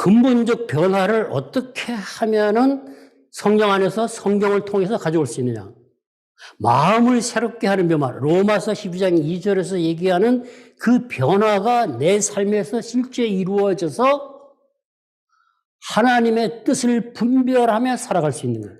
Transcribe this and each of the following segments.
근본적 변화를 어떻게 하면은 성령 안에서 성경을 통해서 가져올 수 있느냐. 마음을 새롭게 하는 변화. 로마서 12장 2절에서 얘기하는 그 변화가 내 삶에서 실제 이루어져서 하나님의 뜻을 분별하며 살아갈 수 있는 거예요.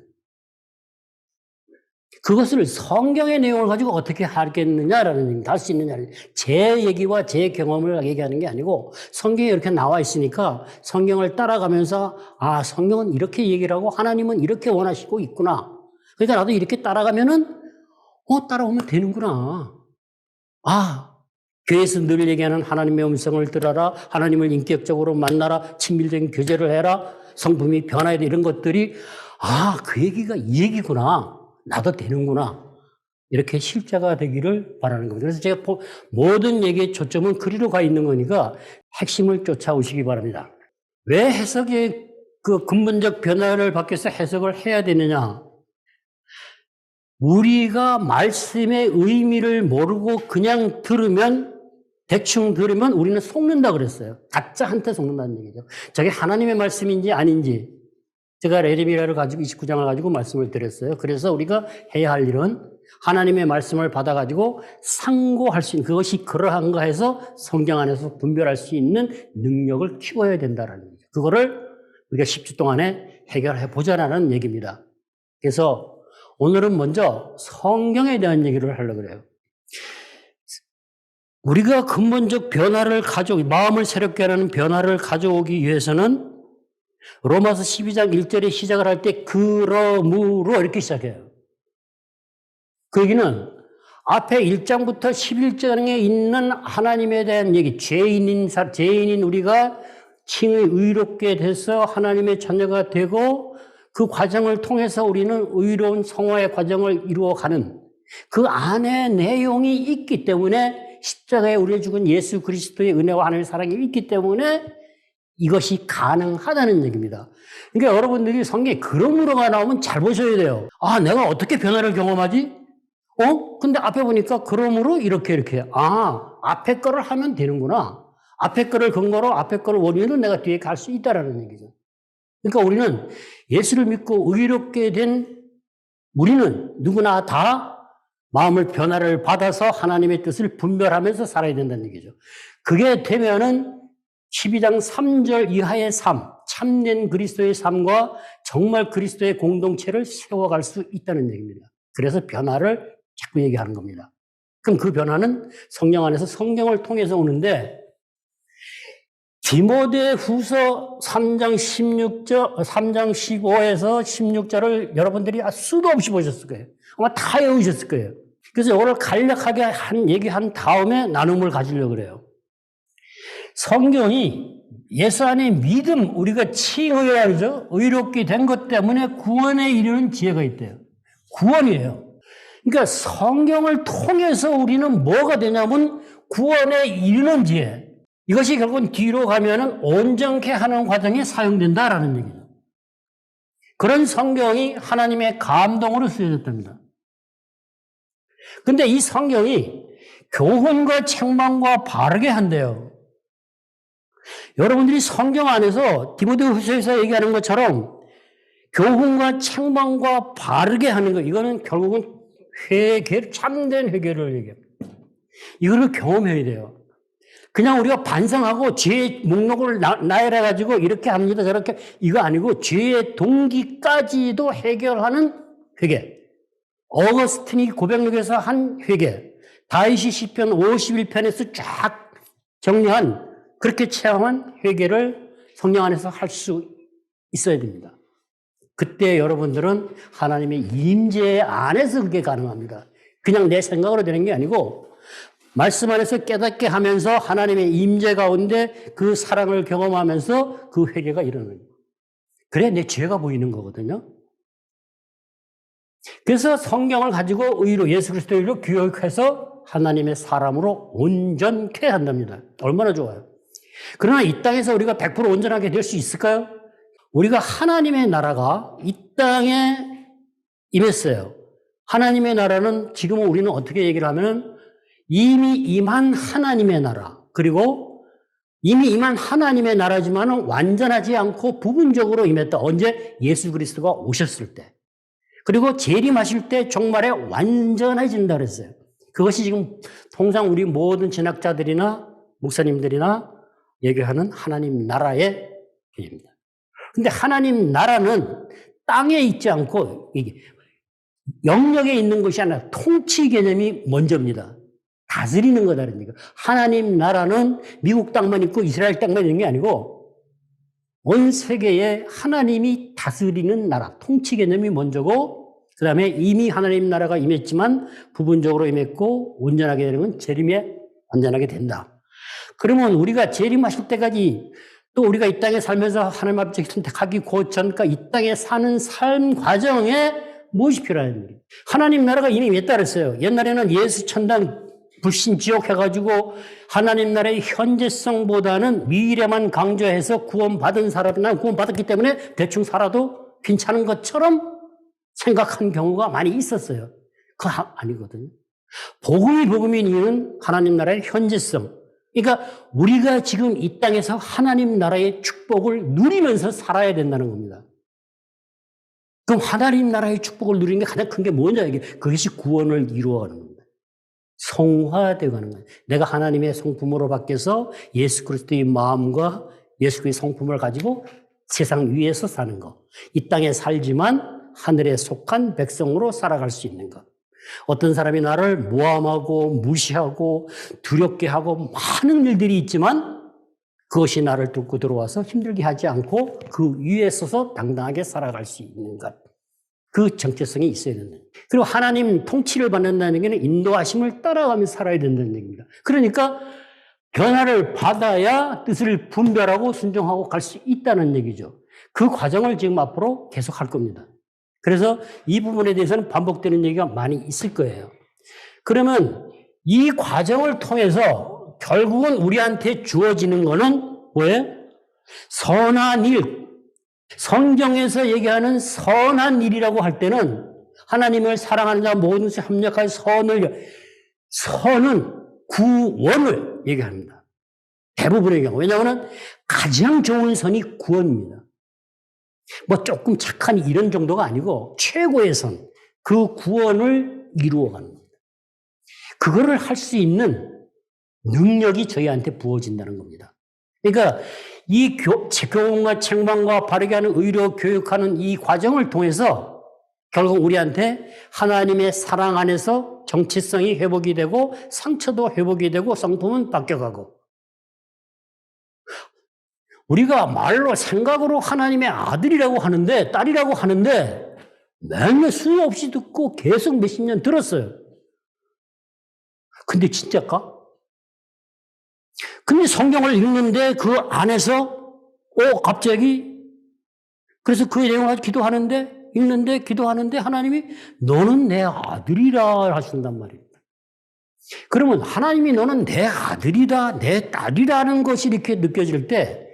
그것을 성경의 내용을 가지고 어떻게 하겠느냐라는. 할 수 있느냐. 제 얘기와 제 경험을 얘기하는 게 아니고 성경에 이렇게 나와 있으니까 성경을 따라가면서 아, 성경은 이렇게 얘기를 하고 하나님은 이렇게 원하시고 있구나. 그러니까 나도 이렇게 따라가면은 어, 따라오면 되는구나. 아, 교회에서 늘 얘기하는 하나님의 음성을 들어라. 하나님을 인격적으로 만나라. 친밀적인 교제를 해라. 성품이 변화해야 돼. 이런 것들이 아, 그 얘기가 이 얘기구나. 나도 되는구나. 이렇게 실제가 되기를 바라는 겁니다. 그래서 제가 모든 얘기의 초점은 그리로 가 있는 거니까 핵심을 쫓아오시기 바랍니다. 왜 해석의 그 근본적 변화를 위해서 해석을 해야 되느냐? 우리가 말씀의 의미를 모르고 그냥 들으면 대충 들으면 우리는 속는다 그랬어요. 가짜한테 속는다는 얘기죠. 저게 하나님의 말씀인지 아닌지 제가 레리미라를 가지고 29장을 가지고 말씀을 드렸어요. 그래서 우리가 해야 할 일은 하나님의 말씀을 받아가지고 상고할 수 있는 그것이 그러한가 해서 성경 안에서 분별할 수 있는 능력을 키워야 된다라는 거죠. 그거를 우리가 10주 동안에 해결해 보자라는 얘기입니다. 그래서 오늘은 먼저 성경에 대한 얘기를 하려고 그래요. 우리가 근본적 변화를 가져오기, 마음을 새롭게 하는 변화를 가져오기 위해서는 로마서 12장 1절에 시작을 할 때 그러므로 이렇게 시작해요. 그 얘기는 앞에 1장부터 11장에 있는 하나님에 대한 얘기, 죄인인, 죄인인 우리가 칭의 의롭게 돼서 하나님의 자녀가 되고 그 과정을 통해서 우리는 의로운 성화의 과정을 이루어가는 그 안에 내용이 있기 때문에 십자가에 우리를 죽은 예수 그리스도의 은혜와 하나님의 사랑이 있기 때문에 이것이 가능하다는 얘기입니다. 그러니까 여러분들이 성경에 그러므로가 나오면 잘 보셔야 돼요. 아, 내가 어떻게 변화를 경험하지? 어? 근데 앞에 보니까 그러므로 이렇게 이렇게. 아, 앞에 거를 하면 되는구나. 앞에 거를 근거로 앞에 거를 원인으로 내가 뒤에 갈 수 있다라는 얘기죠. 그러니까 우리는 예수를 믿고 의롭게 된 우리는 누구나 다 마음을 변화를 받아서 하나님의 뜻을 분별하면서 살아야 된다는 얘기죠. 그게 되면은 12장 3절 이하의 삶, 참된 그리스도의 삶과 정말 그리스도의 공동체를 세워갈 수 있다는 얘기입니다. 그래서 변화를 자꾸 얘기하는 겁니다. 그럼 그 변화는 성령 안에서 성경을 통해서 오는데 디모데 후서 3장 16절, 3장 15에서 16절을 여러분들이 수도 없이 보셨을 거예요. 아마 다 외우셨을 거예요. 그래서 이거를 간략하게 한, 얘기한 다음에 나눔을 가지려고 그래요. 성경이 예수 안에 믿음, 우리가 칭의라죠. 의롭게 된 것 때문에 구원에 이르는 지혜가 있대요. 구원이에요. 그러니까 성경을 통해서 우리는 뭐가 되냐면 구원에 이르는 지혜. 이것이 결국은 뒤로 가면은 온전케 하는 과정에 사용된다라는 얘기죠. 그런 성경이 하나님의 감동으로 쓰여졌답니다. 근데 이 성경이 교훈과 책망과 바르게 한대요. 여러분들이 성경 안에서 디모데후서에서 얘기하는 것처럼 교훈과 책망과 바르게 하는 것 이거는 결국은 회개 참된 회개를 얘기합니다. 이거를 경험해야 돼요. 그냥 우리가 반성하고 죄의 목록을 나열해 가지고 이렇게 합니다 저렇게 이거 아니고 죄의 동기까지도 해결하는 회개. 어거스틴이 고백록에서 한 회개. 다윗이 시편 51편에서 쫙 정리한 그렇게 체험한 회개를 성령 안에서 할 수 있어야 됩니다. 그때 여러분들은 하나님의 임재 안에서 그게 가능합니다. 그냥 내 생각으로 되는 게 아니고 말씀 안에서 깨닫게 하면서 하나님의 임재 가운데 그 사랑을 경험하면서 그 회개가 일어나는 거예요. 그래 내 죄가 보이는 거거든요. 그래서 성경을 가지고 의로 예수 그리스도의 의로 교육해서 하나님의 사람으로 온전케 한답니다. 얼마나 좋아요. 그러나 이 땅에서 우리가 100% 온전하게 될 수 있을까요? 우리가 하나님의 나라가 이 땅에 임했어요. 하나님의 나라는 지금 우리는 어떻게 얘기를 하면 이미 임한 하나님의 나라, 그리고 이미 임한 하나님의 나라지만 완전하지 않고 부분적으로 임했다. 언제? 예수 그리스도가 오셨을 때. 그리고 재림하실 때 종말에 완전해진다 그랬어요. 그것이 지금 통상 우리 모든 진학자들이나 목사님들이나 얘기하는 하나님 나라의 개념입니다. 근데 하나님 나라는 땅에 있지 않고 영역에 있는 것이 아니라 통치 개념이 먼저입니다. 다스리는 거다는 얘기. 하나님 나라는 미국 땅만 있고 이스라엘 땅만 있는 게 아니고 온 세계에 하나님이 다스리는 나라, 통치 개념이 먼저고 그 다음에 이미 하나님 나라가 임했지만 부분적으로 임했고 온전하게 되는 건 재림에 완전하게 된다. 그러면 우리가 재림하실 때까지 또 우리가 이 땅에 살면서 하나님 앞에 선택하기 고전까 이 땅에 사는 삶 과정에 무엇이 필요한 거예요? 하나님 나라가 이미 그랬어요. 옛날에는 예수 천당 불신 지옥 해가지고 하나님 나라의 현재성보다는 미래만 강조해서 구원받은 사람이나 구원받았기 때문에 대충 살아도 괜찮은 것처럼 생각한 경우가 많이 있었어요. 그거 아니거든요. 복음이 복음인 이유는 하나님 나라의 현재성. 그러니까 우리가 지금 이 땅에서 하나님 나라의 축복을 누리면서 살아야 된다는 겁니다. 그럼 하나님 나라의 축복을 누리는 게 가장 큰 게 뭐냐 이게 그것이 구원을 이루어가는 겁니다. 성화되어 가는 거예요. 내가 하나님의 성품으로 바뀌어서 예수 그리스도의 마음과 예수 그리스도의 성품을 가지고 세상 위에서 사는 거. 이 땅에 살지만 하늘에 속한 백성으로 살아갈 수 있는 것. 어떤 사람이 나를 모함하고 무시하고 두렵게 하고 많은 일들이 있지만 그것이 나를 뚫고 들어와서 힘들게 하지 않고 그 위에 서서 당당하게 살아갈 수 있는 것. 그 정체성이 있어야 된다. 그리고 하나님 통치를 받는다는 게 인도하심을 따라가며 살아야 된다는 얘기입니다. 그러니까 변화를 받아야 뜻을 분별하고 순종하고 갈 수 있다는 얘기죠. 그 과정을 지금 앞으로 계속 할 겁니다. 그래서 이 부분에 대해서는 반복되는 얘기가 많이 있을 거예요. 그러면 이 과정을 통해서 결국은 우리한테 주어지는 거는 뭐예요? 선한 일. 성경에서 얘기하는 선한 일이라고 할 때는 하나님을 사랑하는 자 모든 것에 합력한 선을, 선은 구원을 얘기합니다. 대부분의 경우. 왜냐하면 가장 좋은 선이 구원입니다. 뭐 조금 착한 이런 정도가 아니고 최고의 선, 그 구원을 이루어가는 겁니다. 그거를 할 수 있는 능력이 저희한테 부어진다는 겁니다. 그러니까 이 교, 교훈과 책망과 바르게 하는 의료 교육하는 이 과정을 통해서 결국 우리한테 하나님의 사랑 안에서 정체성이 회복이 되고 상처도 회복이 되고 성품은 바뀌어가고 우리가 말로 생각으로 하나님의 아들이라고 하는데 딸이라고 하는데 맨날 수요 없이 듣고 계속 몇십 년 들었어요. 근데 진짜까? 근데 성경을 읽는데 그 안에서 오 갑자기 그래서 그 내용을 기도하는데 읽는데 기도하는데 하나님이 너는 내 아들이라 하신단 말입니다. 그러면 하나님이 너는 내 아들이다, 내 딸이라는 것이 이렇게 느껴질 때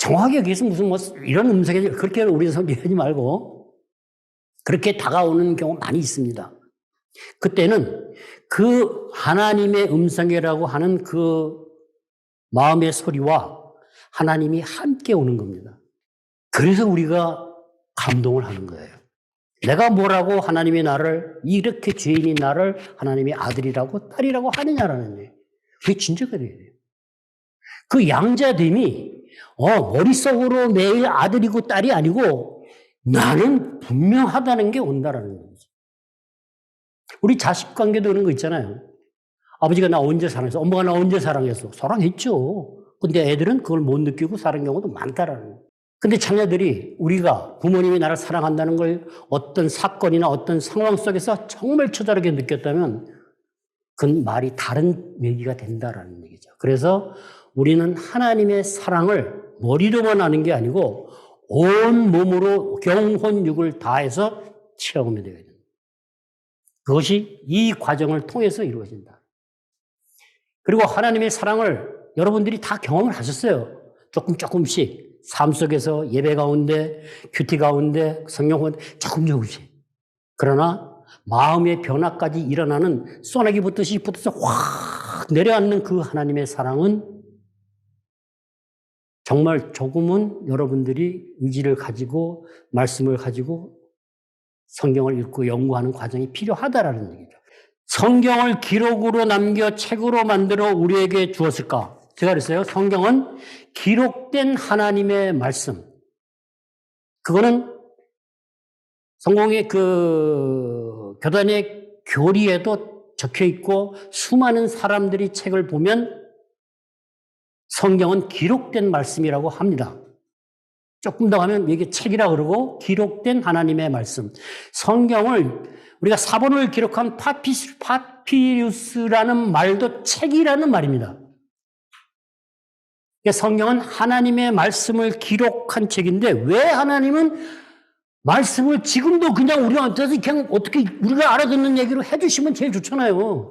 정확하게 여기서 무슨 뭐 이런 음성이 그렇게 우리 성경하지 말고 그렇게 다가오는 경우 많이 있습니다. 그때는 그 하나님의 음성이라고 하는 그 마음의 소리와 하나님이 함께 오는 겁니다. 그래서 우리가 감동을 하는 거예요. 내가 뭐라고 하나님이 나를 이렇게 죄인이 나를 하나님의 아들이라고 딸이라고 하느냐라는 거예요. 그게 돼야 돼요. 그 양자됨이 어, 머릿속으로 매일 아들이고 딸이 아니고 나는 분명하다는 게 온다라는 거죠. 우리 자식 관계도 그런 거 있잖아요. 아버지가 나 언제 사랑했어? 엄마가 나 언제 사랑했어? 사랑했죠. 근데 애들은 그걸 못 느끼고 사는 경우도 많다라는 거예요. 근데 자녀들이 우리가 부모님이 나를 사랑한다는 걸 어떤 사건이나 어떤 상황 속에서 정말 처절하게 느꼈다면 그 말이 다른 얘기가 된다라는 얘기죠. 그래서 우리는 하나님의 사랑을 머리로만 아는 게 아니고 온 몸으로 경혼육을 다해서 되어야 됩니다. 그것이 이 과정을 통해서 이루어진다. 그리고 하나님의 사랑을 여러분들이 다 경험을 하셨어요. 조금 조금씩 삶 속에서 예배 가운데, 큐티 가운데, 성령 가운데 조금 조금씩. 그러나 마음의 변화까지 일어나는 소나기 붙듯이 붙어서 확 내려앉는 그 하나님의 사랑은 정말 조금은 여러분들이 의지를 가지고 말씀을 가지고 성경을 읽고 연구하는 과정이 필요하다라는 얘기죠. 성경을 기록으로 남겨 책으로 만들어 우리에게 주었을까? 제가 그랬어요. 성경은 기록된 하나님의 말씀. 그거는 성공의 그 교단의 교리에도 적혀 있고 수많은 사람들이 책을 보면 성경은 기록된 말씀이라고 합니다. 조금 더 하면 이게 책이라 그러고 기록된 하나님의 말씀. 성경을 우리가 사본을 기록한 파피스, 파피루스라는 말도 책이라는 말입니다. 그러니까 성경은 하나님의 말씀을 기록한 책인데 왜 하나님은 말씀을 지금도 그냥 우리한테서 그냥 어떻게 우리가 알아듣는 얘기로 해주시면 제일 좋잖아요.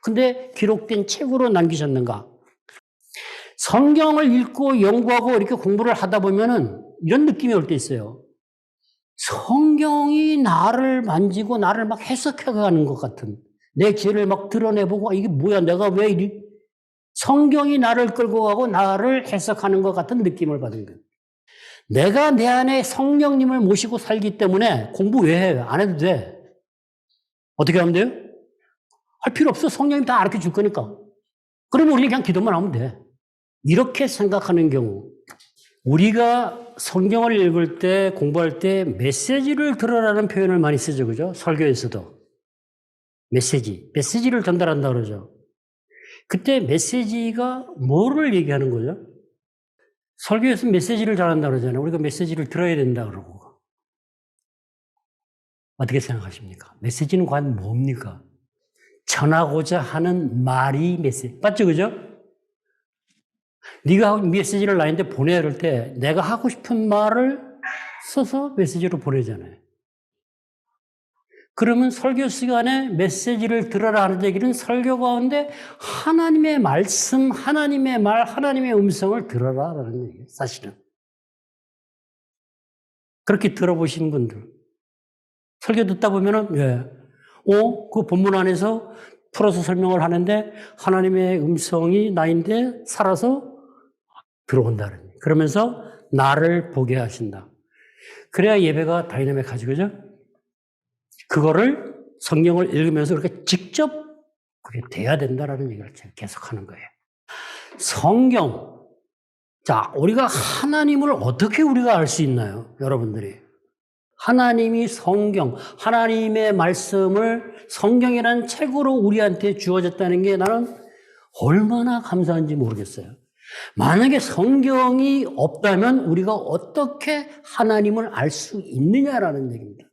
근데 기록된 책으로 남기셨는가? 성경을 읽고 연구하고 이렇게 공부를 하다 보면은 이런 느낌이 올 때 있어요. 성경이 나를 만지고 나를 막 해석해 가는 것 같은 내 죄를 막 드러내보고 아, 이게 뭐야 내가 왜 이리 성경이 나를 끌고 가고 나를 해석하는 것 같은 느낌을 받은 거예요. 내가 내 안에 성령님을 모시고 살기 때문에 공부 왜 해? 안 해도 돼. 어떻게 하면 돼요? 할 필요 없어. 성령님 다 알려 줄 거니까. 그러면 우리는 그냥 기도만 하면 돼. 이렇게 생각하는 경우, 우리가 성경을 읽을 때, 공부할 때 메시지를 들어라는 표현을 많이 쓰죠. 그죠? 설교에서도. 메시지. 메시지를 전달한다 그러죠. 그때 메시지가 뭐를 얘기하는 거죠? 설교에서 메시지를 전한다 그러잖아요. 우리가 메시지를 들어야 된다 그러고. 어떻게 생각하십니까? 메시지는 과연 뭡니까? 전하고자 하는 말이 메시지. 맞죠? 그죠? 네가 메시지를 나한테 보내야 할때 내가 하고 싶은 말을 써서 메시지로 보내잖아요. 그러면 설교 시간에 메시지를 들어라 하는 얘기는 설교 가운데 하나님의 말씀, 하나님의 말, 하나님의 음성을 들어라 라는 얘기예요, 사실은. 그렇게 들어보신 분들. 설교 듣다 보면은, 예. 어, 그 본문 안에서 풀어서 설명을 하는데 하나님의 음성이 나인데 살아서 들어온다는. 그러면서 나를 보게 하신다. 그래야 예배가 다이나믹하지, 그죠? 그거를 성경을 읽으면서 그렇게 직접 그게 돼야 된다라는 얘기를 계속 하는 거예요. 성경. 자, 우리가 하나님을 어떻게 우리가 알 수 있나요? 여러분들이. 하나님이 성경, 하나님의 말씀을 성경이라는 책으로 우리한테 주어졌다는 게 나는 얼마나 감사한지 모르겠어요. 만약에 성경이 없다면 우리가 어떻게 하나님을 알 수 있느냐라는 얘기입니다.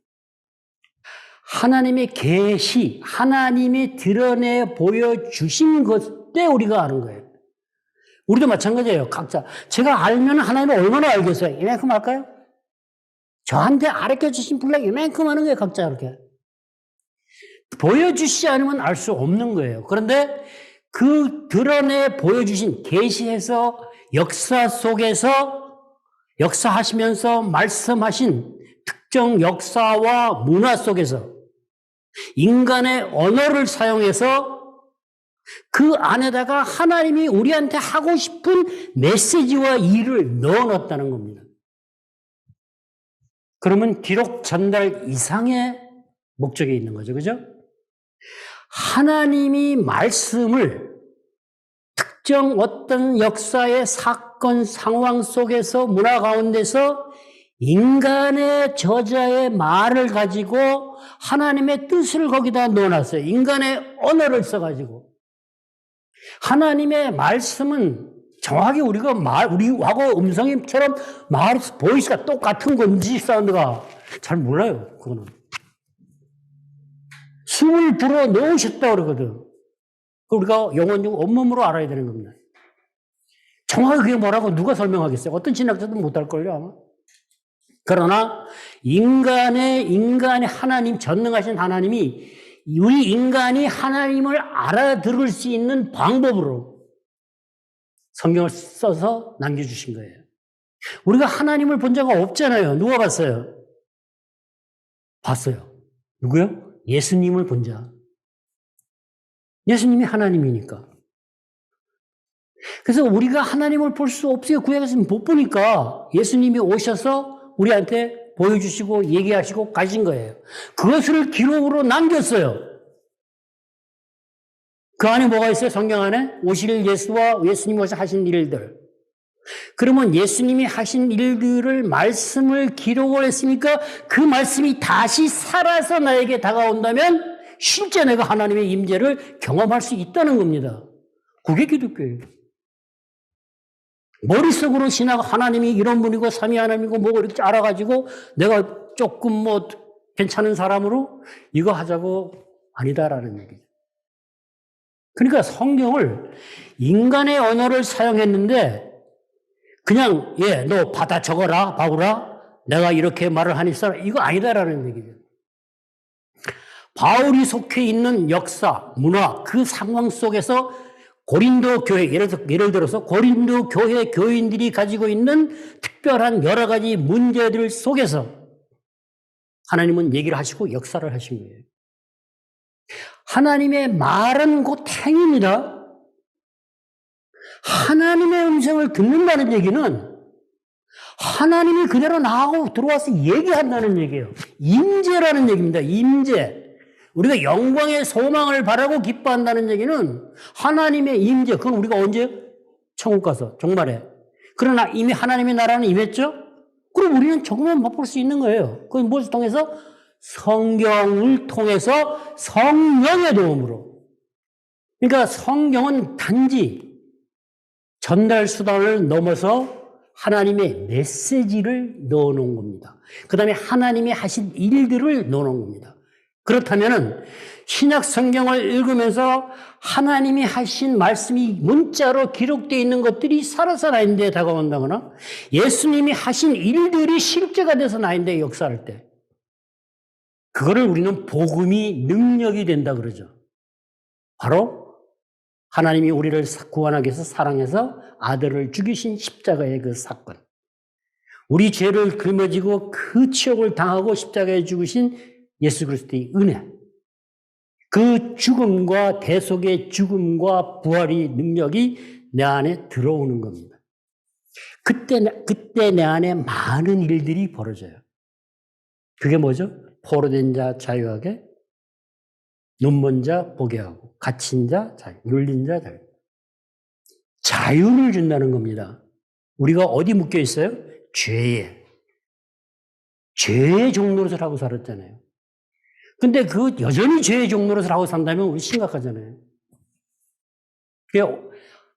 하나님의 계시, 하나님이 드러내 보여 주신 것 때 우리가 아는 거예요. 우리도 마찬가지예요. 각자. 제가 알면 하나님을 얼마나 알겠어요? 이만큼 할까요? 저한테 알려 주신 분량 이만큼 하는 거예요. 각자 이렇게. 보여주시지 않으면 알 수 없는 거예요. 그런데 그 드러내 보여주신 계시에서 역사 속에서 역사하시면서 말씀하신 특정 역사와 문화 속에서 인간의 언어를 사용해서 그 안에다가 하나님이 우리한테 하고 싶은 메시지와 일을 넣어 놨다는 겁니다. 그러면 기록 전달 이상의 목적이 있는 거죠. 그죠? 하나님이 말씀을 특정 어떤 역사의 사건, 상황 속에서 문화 가운데서 인간의 저자의 말을 가지고 하나님의 뜻을 거기다 넣어놨어요. 인간의 언어를 써가지고. 하나님의 말씀은 정확히 우리가 말, 우리하고 음성임처럼 말, 보이스가 똑같은 건지 사운드가 잘 몰라요. 그거는. 숨을 불어 넣으셨다 그러거든. 우리가 영원적 온몸으로 알아야 되는 겁니다. 정확히 그게 뭐라고 누가 설명하겠어요? 어떤 진학자도 못할걸요, 아마. 그러나 인간의 인간의 하나님 전능하신 하나님이 우리 인간이 하나님을 알아들을 수 있는 방법으로 성경을 써서 남겨주신 거예요. 우리가 하나님을 본 적가 없잖아요. 누가 봤어요? 봤어요. 누구요? 예수님을 본 자. 예수님이 하나님이니까. 그래서 우리가 하나님을 볼 수 없어요. 구약에서 못 보니까 예수님이 오셔서 우리한테 보여주시고 얘기하시고 가신 거예요. 그것을 기록으로 남겼어요. 그 안에 뭐가 있어요? 성경 안에? 오실 예수와 예수님이 오셔 하신 일들. 그러면 예수님이 하신 일들을 말씀을 기록을 했으니까 그 말씀이 다시 살아서 나에게 다가온다면 실제 내가 하나님의 임재를 경험할 수 있다는 겁니다. 그게 기독교예요. 머릿속으로 신학 하나님이 이런 분이고 삼위 하나님이고 뭐고 이렇게 알아가지고 내가 조금 뭐 괜찮은 사람으로 이거 하자고 아니다라는 얘기죠. 그러니까 성경을 인간의 언어를 사용했는데 그냥 예, 너 받아 적어라, 바울아. 내가 이렇게 말을 하니 써라. 이거 아니다라는 얘기죠. 바울이 속해 있는 역사, 문화, 그 상황 속에서 고린도 교회, 예를, 들- 예를 들어서 고린도 교회 교인들이 가지고 있는 특별한 여러 가지 문제들 속에서 하나님은 얘기를 하시고 역사를 하신 거예요. 하나님의 말은 곧 행입니다. 하나님의 음성을 듣는다는 얘기는 하나님이 그대로 나하고 들어와서 얘기한다는 얘기예요. 임재라는 얘기입니다. 임재. 우리가 영광의 소망을 바라고 기뻐한다는 얘기는 하나님의 임재. 그건 우리가 언제? 천국 가서, 종말에. 그러나 이미 하나님의 나라는 임했죠? 그럼 우리는 조금만 맛볼 수 있는 거예요. 그건 무엇을 통해서? 성경을 통해서 성령의 도움으로. 그러니까 성경은 단지 전달 수단을 넘어서 하나님의 메시지를 넣어 놓은 겁니다. 그 다음에 하나님이 하신 일들을 넣어 놓은 겁니다. 그렇다면은 신약 성경을 읽으면서 하나님이 하신 말씀이 문자로 기록되어 있는 것들이 살아서 나인데 다가온다거나 예수님이 하신 일들이 실제가 돼서 나인데 역사할 때 그거를 우리는 복음이 능력이 된다 그러죠. 바로 하나님이 우리를 구원하기 위해서 사랑해서 아들을 죽이신 십자가의 그 사건. 우리 죄를 짊어지고 그 치욕을 당하고 십자가에 죽으신 예수 그리스도의 은혜. 그 죽음과 대속의 죽음과 부활의 능력이 내 안에 들어오는 겁니다. 그때, 그때 내 안에 많은 일들이 벌어져요. 그게 뭐죠? 포로된 자 자유하게, 눈먼 자 보게 하고, 갇힌 자 자유, 눌린 자 자유. 자유를 준다는 겁니다. 우리가 어디 묶여 있어요? 죄에. 죄의 종노릇을 하고 살았잖아요. 근데 그 여전히 죄의 종노릇을 하고 산다면 우리 심각하잖아요.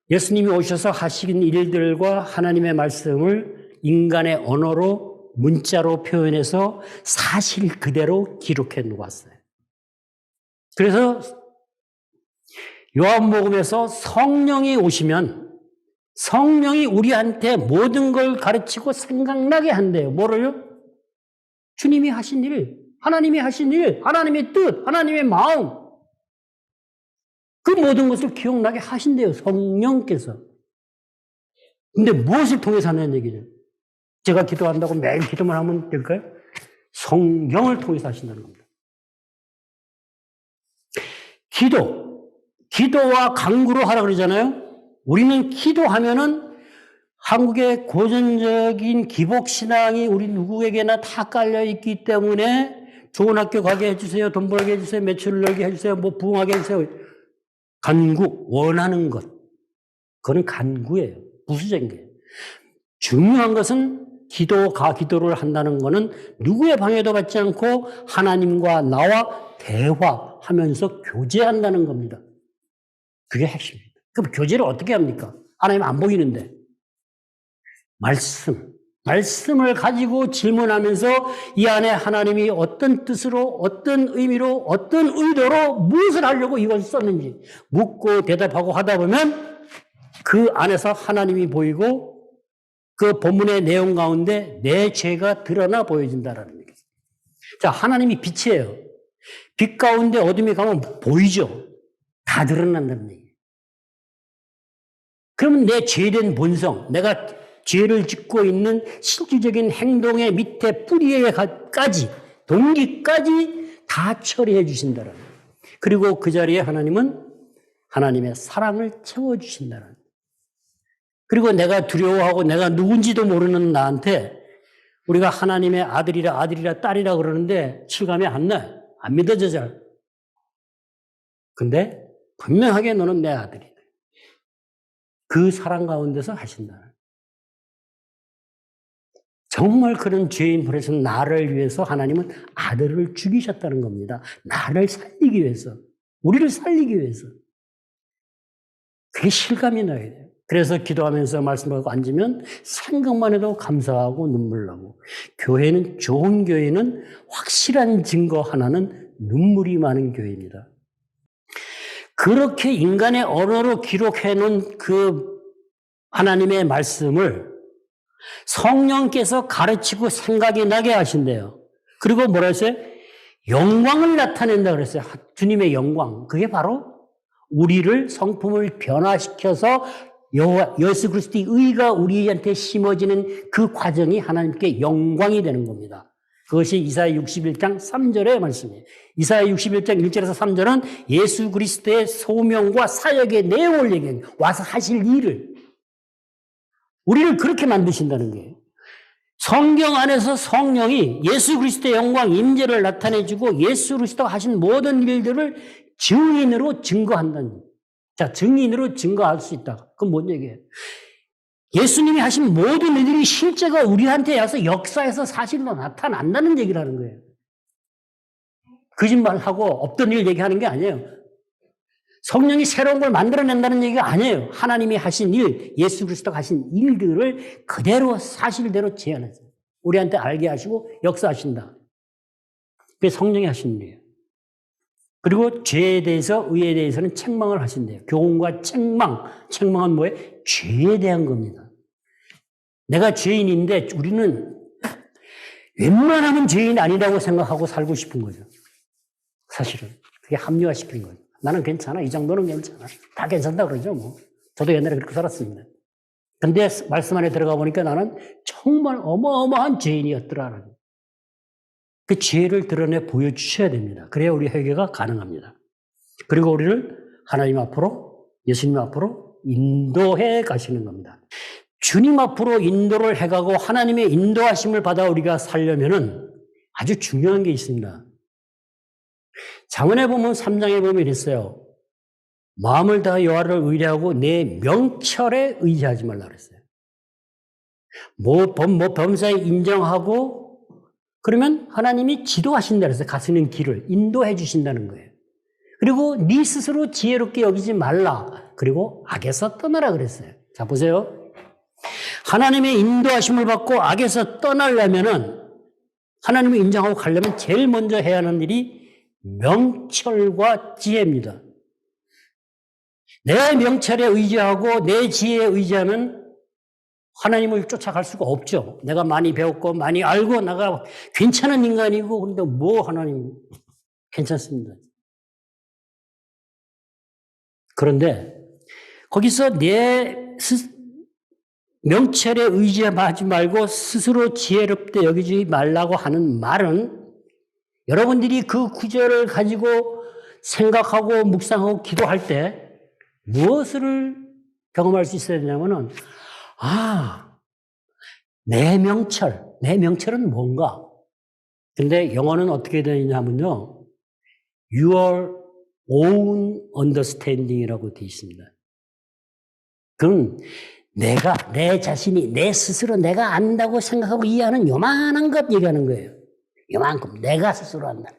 예수님이 오셔서 하신 일들과 하나님의 말씀을 인간의 언어로 문자로 표현해서 사실 그대로 기록해 놓았어요. 그래서 요한복음에서 성령이 오시면 성령이 우리한테 모든 걸 가르치고 생각나게 한대요. 뭐를요? 주님이 하신 일, 하나님이 하신 일, 하나님의 뜻, 하나님의 마음. 그 모든 것을 기억나게 하신대요. 성령께서. 근데 무엇을 통해서 하는 얘기죠? 제가 기도한다고 매일 기도만 하면 될까요? 성경을 통해서 하신다는 겁니다. 기도. 기도와 강구로 하라 그러잖아요. 우리는 기도하면은 한국의 고전적인 기복신앙이 우리 누구에게나 다 깔려있기 때문에 좋은 학교 가게 해주세요. 돈 벌게 해주세요. 매출을 늘게 해주세요. 뭐 부흥하게 해주세요. 간구, 원하는 것. 그거는 간구예요. 부수적인 거예요. 중요한 것은 기도가 기도를 한다는 것은 누구의 방해도 받지 않고 하나님과 나와 대화하면서 교제한다는 겁니다. 그게 핵심입니다. 그럼 교제를 어떻게 합니까? 하나님 안 보이는데. 말씀. 말씀을 가지고 질문하면서 이 안에 하나님이 어떤 뜻으로, 어떤 의미로, 어떤 의도로 무엇을 하려고 이걸 썼는지 묻고 대답하고 하다 보면 그 안에서 하나님이 보이고 그 본문의 내용 가운데 내 죄가 드러나 보여진다라는 얘기죠. 자, 하나님이 빛이에요. 빛 가운데 어둠이 가면 보이죠. 다 드러난다는 얘기예요. 그러면 내 죄된 본성, 내가 죄를 짓고 있는 실질적인 행동의 밑에 뿌리에까지, 동기까지 다 처리해 주신다는 거예요. 그리고 그 자리에 하나님은 하나님의 사랑을 채워주신다는. 그리고 내가 두려워하고 내가 누군지도 모르는 나한테 우리가 하나님의 아들이라 아들이라 딸이라 그러는데 실감이 안 나요. 안 믿어져 잘. 근데 분명하게 너는 내 아들이다. 그 사랑 가운데서 하신다. 정말 그런 죄인 불에서 나를 위해서 하나님은 아들을 죽이셨다는 겁니다. 나를 살리기 위해서. 우리를 살리기 위해서. 그게 실감이 나야 돼요. 그래서 기도하면서 말씀하고 앉으면 생각만 해도 감사하고 눈물 나고 교회는 좋은 교회는 확실한 증거 하나는 눈물이 많은 교회입니다. 그렇게 인간의 언어로 기록해 놓은 그 하나님의 말씀을 성령께서 가르치고 생각이 나게 하신대요. 그리고 뭐라 했어요? 영광을 나타낸다 그랬어요. 주님의 영광. 그게 바로 우리를 성품을 변화시켜서 여호와 예수 그리스도의 의가 우리한테 심어지는 그 과정이 하나님께 영광이 되는 겁니다. 그것이 이사야 61장 3절의 말씀이에요. 이사야 61장 1절에서 3절은 예수 그리스도의 소명과 사역의 내용을 얘기해요. 와서 하실 일을. 우리를 그렇게 만드신다는 거예요. 성경 안에서 성령이 예수 그리스도의 영광, 임재를 나타내주고 예수 그리스도가 하신 모든 일들을 증인으로 증거한다는 거예요. 자, 증인으로 증거할 수 있다. 그건 뭔 얘기예요? 예수님이 하신 모든 일들이 실제가 우리한테 와서 역사에서 사실로 나타난다는 얘기를 하는 거예요. 거짓말하고 없던 일 얘기하는 게 아니에요. 성령이 새로운 걸 만들어낸다는 얘기가 아니에요. 하나님이 하신 일, 예수 그리스도가 하신 일들을 그대로 사실대로 재현했어요. 우리한테 알게 하시고 역사하신다. 그게 성령이 하신 일이에요. 그리고 죄에 대해서, 의에 대해서는 책망을 하신대요. 교훈과 책망. 책망은 뭐예요? 죄에 대한 겁니다. 내가 죄인인데 우리는 웬만하면 죄인 아니라고 생각하고 살고 싶은 거죠. 사실은. 그게 합리화시킨 거죠. 나는 괜찮아. 이 정도는 괜찮아. 다 괜찮다 그러죠, 뭐. 저도 옛날에 그렇게 살았습니다. 근데 말씀 안에 들어가 보니까 나는 정말 어마어마한 죄인이었더라는 그 죄를 드러내 보여주셔야 됩니다. 그래야 우리 회개가 가능합니다. 그리고 우리를 하나님 앞으로, 예수님 앞으로 인도해 가시는 겁니다. 주님 앞으로 인도를 해가고 하나님의 인도하심을 받아 우리가 살려면은 아주 중요한 게 있습니다. 장원에 보면 3장에 보면 이랬어요. 마음을 다하 여호와를 의뢰하고 내 명철에 의지하지 말라 그랬어요. 뭐, 범, 뭐 범사에 인정하고 그러면 하나님이 지도하신다 그래서 가시는 길을 인도해 주신다는 거예요. 그리고 네 스스로 지혜롭게 여기지 말라. 그리고 악에서 떠나라 그랬어요. 자 보세요. 하나님의 인도하심을 받고 악에서 떠나려면은 하나님을 인정하고 가려면 제일 먼저 해야 하는 일이 명철과 지혜입니다. 내 명철에 의지하고 내 지혜에 의지하면 하나님을 쫓아갈 수가 없죠. 내가 많이 배웠고 많이 알고 내가 괜찮은 인간이고 그런데 뭐 하나님 괜찮습니다. 그런데 거기서 내 스, 명철에 의지하지 말고 스스로 지혜롭게 여기지 말라고 하는 말은 여러분들이 그 구절을 가지고 생각하고 묵상하고 기도할 때 무엇을 경험할 수 있어야 되냐면은 아, 내 명철, 내 명철은 뭔가? 근데 영어는 어떻게 되냐면요. Your own understanding이라고 되어 있습니다. 그럼 내가, 내 자신이, 내 스스로 내가 안다고 생각하고 이해하는 요만한 것 얘기하는 거예요. 요만큼. 내가 스스로 안다.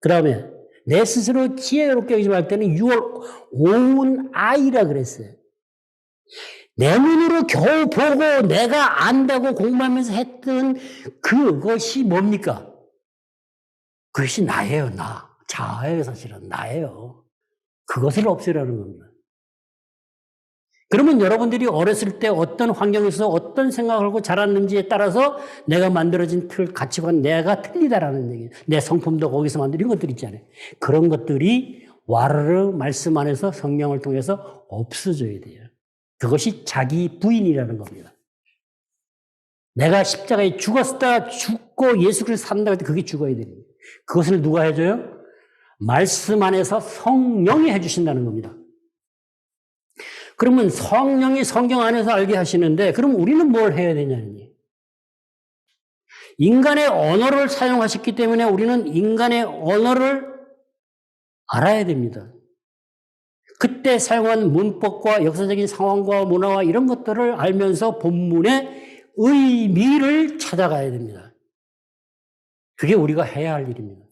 그 다음에 내 스스로 지혜롭게 여기지 말 때는 your own eye라 그랬어요. 내 눈으로 겨우 보고 내가 안다고 공부하면서 했던 그것이 뭡니까? 그것이 나예요, 나. 자아예요, 사실은. 나예요. 그것을 없애라는 겁니다. 그러면 여러분들이 어렸을 때 어떤 환경에서 어떤 생각을 하고 자랐는지에 따라서 내가 만들어진 틀, 가치관, 내가 틀리다라는 얘기예요. 내 성품도 거기서 만든 것들 있잖아요. 그런 것들이 와르르 말씀 안에서 성령을 통해서 없어져야 돼요. 그것이 자기 부인이라는 겁니다. 내가 십자가에 죽었다, 죽고 예수 그리스도 산다 할때 그게 죽어야 됩니다. 그것을 누가 해줘요? 말씀 안에서 성령이 해주신다는 겁니다. 그러면 성령이 성경 안에서 알게 하시는데 그럼 우리는 뭘 해야 되냐니? 인간의 언어를 사용하셨기 때문에 우리는 인간의 언어를 알아야 됩니다. 그때 사용한 문법과 역사적인 상황과 문화와 이런 것들을 알면서 본문의 의미를 찾아가야 됩니다. 그게 우리가 해야 할 일입니다.